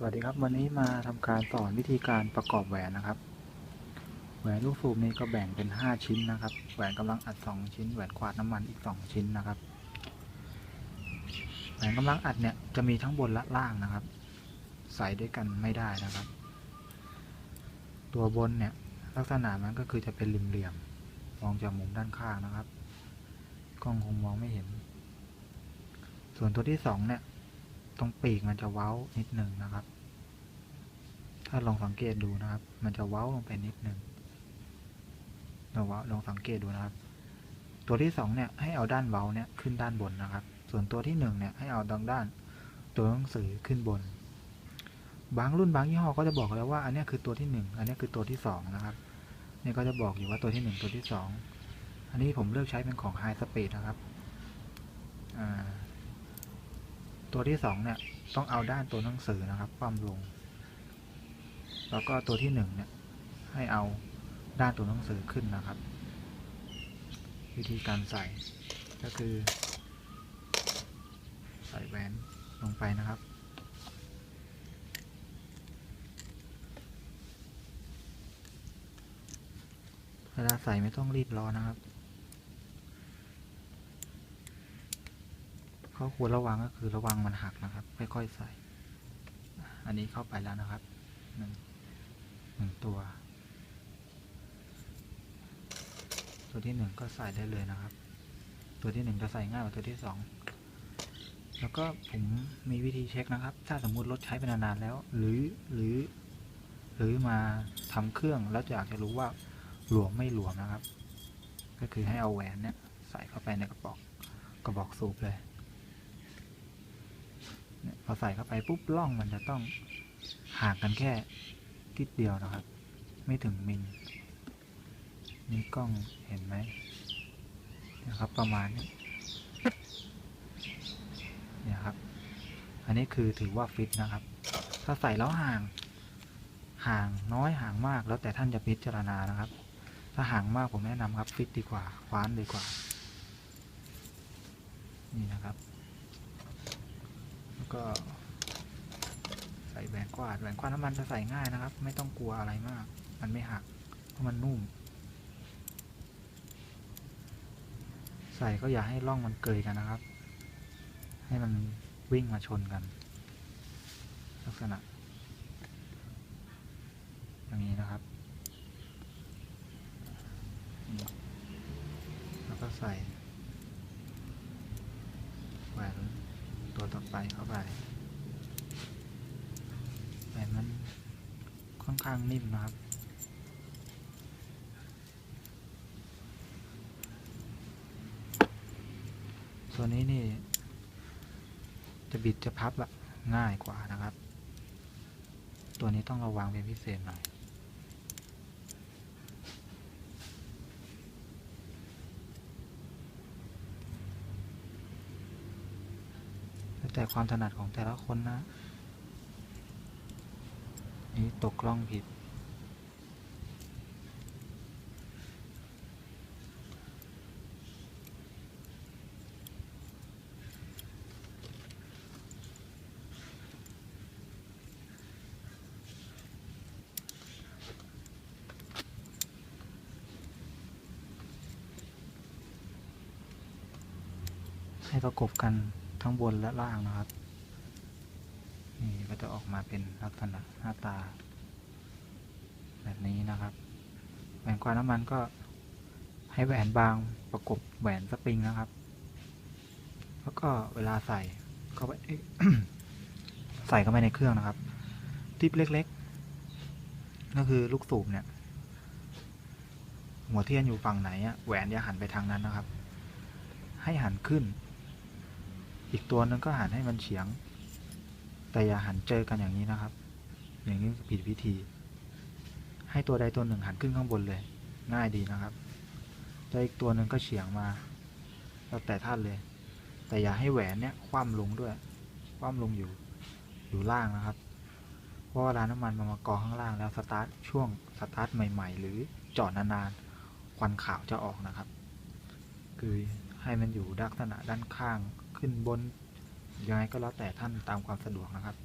สวัสดีครับวันนี้มาทำการสอนวิธีการประกอบแหวนนะครับ แหวนลูกสูบนี้ก็แบ่งเป็น 5 ชิ้นนะครับ แหวนกำลังอัด 2 ชิ้น แหวนกวาดน้ำมันอีก 2 ชิ้นนะครับ แหวนกำลังอัดเนี่ยจะมีทั้งบนและล่างนะครับ ใส่ด้วยกันไม่ได้นะครับ ตัวบนเนี่ยลักษณะมันก็คือจะเป็นเหลี่ยมๆมองจากมุมด้านข้างนะครับ กล้องคงมองไม่เห็น ส่วนตัวที่สองเนี่ย ตรงปีกมันจะเว้านิดหนึ่งนะครับ ถ้าลองสังเกตดูนะครับ มันจะเว้าลงไปนิดหนึ่งลองเว้าลองสังเกตดูนะครับ ตัวที่สองเนี่ยให้เอาด้านเว้าเนี่ยขึ้นด้านบนนะครับ ส่วนตัวที่หนึ่งเนี่ยให้เอาตรงด้านตัวหนังสือขึ้นบน บางรุ่นบางยี่ห้อก็จะบอกแล้วว่าอันนี้คือตัวที่หนึ่งอันนี้คือตัวที่สองนะครับนี่ก็จะบอกอยู่ว่าตัวที่หนึ่งตัวที่สองอันนี้ผมเลือกใช้เป็นของ High Speed นะครับ อ่า ตัวที่สองเนี่ยต้องเอาด้านตัวหนังสือนะครับคว่ำลง แล้วก็ตัวที่หนึ่งเนี่ยให้เอาด้านตัวหนังสือขึ้นนะครับ วิธีการใส่ก็คือ ใส่แหวนลงไปนะครับ เวลาใส่ไม่ต้องรีบร้อนนะครับ ข้อควรระวังก็คือระวังมันหักนะครับ ค่อยๆใส่ อันนี้เข้าไปแล้วนะครับหนึ่งหนึ่งตัว ตัวที่หนึ่งก็ใส่ได้เลยนะครับ ตัวที่หนึ่งจะใส่ง่ายกว่าตัวที่สองแล้วก็ผมมีวิธีเช็คนะครับ ถ้าสมมุติรถใช้ไปนานๆแล้ว หรือหรือ หรือมาทำเครื่องแล้วอยากจะรู้ว่าหลวมไม่หลวมนะครับ ก็คือให้เอาแหวนเนี่ยใส่เข้าไปในกระบอกกระบอกสูบเลย พอใส่เข้าไปปุ๊บล่องมันจะต้องห่างกันแค่ทิดเดียวนะครับ ไม่ถึงมิลนี่กล้องเห็นไหมนะครับประมาณนี้เนี่ยครับ อันนี้คือถือว่าฟิตนะครับ ถ้าใส่แล้วห่าง ห่างน้อยห่างมากแล้วแต่ท่านจะพิจารณานะครับ ถ้าห่างมากผมแนะนำครับฟิตดีกว่าคว้านดีกว่า นี่นะครับ แล้วก็ใส่แหวนกวาดแหวนกวาดน้ำมันจะใส่ง่ายนะครับ ไม่ต้องกลัวอะไรมาก มันไม่หักเพราะมันนุ่ม ใส่ก็อย่าให้ร่องมันเกยกันนะครับ ให้มันวิ่งมาชนกัน ลักษณะ อย่างนี้นะครับแล้วก็ใส่แหวน ตัวต่อไปเข้าไปแหวนมันค่อนข้างนิ่มนะครับตัวนี้นี่ จะบิดจะพับอะง่ายกว่านะครับ ตัวนี้ต้องระวังเป็นพิเศษหน่อย แต่ความถนัดของแต่ละคนนะ นี่ตกกล้องผิด ให้ประกบกัน ทั้งบนและล่างนะครับ นี่ก็จะออกมาเป็นลักษณะหน้าตา แบบนี้นะครับ แหวนกวาดน้ำมันก็ให้แหวนบางประกบแหวนสปริงนะครับ แล้วก็เวลาใส่ก็ไปใส่เข้าไปในเครื่องนะครับทิปเล็กๆ ก็คือลูกสูบเนี่ย หัวเทียนอยู่ฝั่งไหนอะแหวนอย่าหันไปทางนั้นนะครับ ให้หันขึ้น อีกตัวหนึงก็หันให้มันเฉียง แต่อย่าหันเจอกันอย่างนี้นะครับ อย่างนี้ผิดวิธี ให้ตัวใดตัวหนึ่งหันขึ้นข้างบนเลย ง่ายดีนะครับแล้วอีกตัวหนึ่งก็เฉียงมา แล้วแต่ท่านเลย แต่อย่าให้แหวนเนี่ยคว่ำลงด้วย คว่ำลงอยู่ อยู่ล่างนะครับ เพราะเว่านน้ำมันมันมากองข้างล่างแล้วสตาร์ทช่วงสตาร์ทใหม่ ๆ หรือจอดนานๆ ควันขาวจะออกนะครับ คือให้มันอยู่ลักษณะด้านข้าง ขึ้นบนยังไงก็แล้วแต่ท่านตามความสะดวกนะครับ